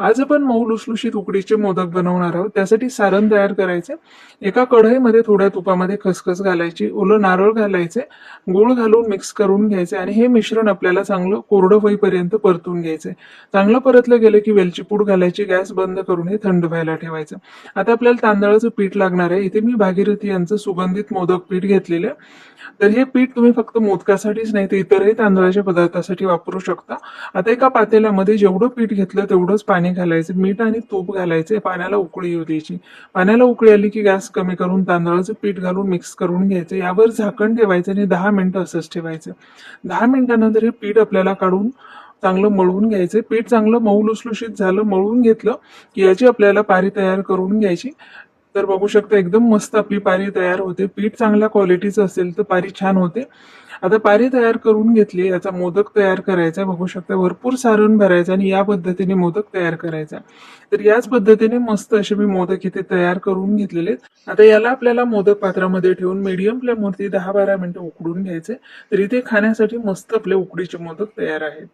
आज आपण मऊ लुसलुशीत उकडीचे मोदक बनवणार आहोत. त्यासाठी सारण तयार करायचे. एका कढईमध्ये थोड्या तुपामध्ये खसखस घालायची ओलं नारळ घालायचे गूळ घालून मिक्स करून घ्यायचे आणि हे मिश्रण आपल्याला चांगलं कोरडं होईपर्यंत परतून घ्यायचे. चांगलं परतलं गेलं की वेलची पूड घालायची गॅस बंद करून हे थंड व्हायला ठेवायचं. आता आपल्याला तांदळाचं पीठ लागणार आहे. इथे मी भागीरथी यांचं सुगंधित मोदक पीठ घेतलेलं तर हे पीठ तुम्ही फक्त मोदकासाठीच नाही तर इतरही तांदळाच्या पदार्थासाठी वापरू शकता. आता एका पातेल्यामध्ये जेवढं पीठ घेतलं तेवढंच पाणी घालायचं मीठ आणि तूप घालायचे पाण्याला उकळी येऊ द्यायची. पाण्याला उकळी आली की गॅस कमी करून तांदळाचं पीठ घालून मिक्स करून घ्यायचं. यावर झाकण ठेवायचं आणि दहा मिनटं असंच ठेवायचं. दहा मिनिटानंतर हे पीठ आपल्याला काढून चांगलं मळून घ्यायचं. पीठ चांगलं मऊ लुसलुशीत झालं मळून घेतलं की याची आपल्याला पारी तयार करून घ्यायची. तर बघू शकता एकदम मस्त आपली पारी तयार होते. पीठ चांगल्या क्वालिटीचं असेल तर पारी छान होते. आता पारी तयार करून घेतली याचा मोदक तयार करायचा बघू शकता भरपूर सारण भरायचं आणि या पद्धतीने मोदक तयार करायचा. तर याच पद्धतीने मस्त असे मी मोदक इथे तयार करून घेतलेले आता याला आपल्याला मोदक पात्रामध्ये ठेवून मीडियम फ्लेमवरती दहा बारा मिनिटं उकडून घ्यायचे. तर इथे खाण्यासाठी मस्त आपले उकडीचे मोदक तयार आहेत.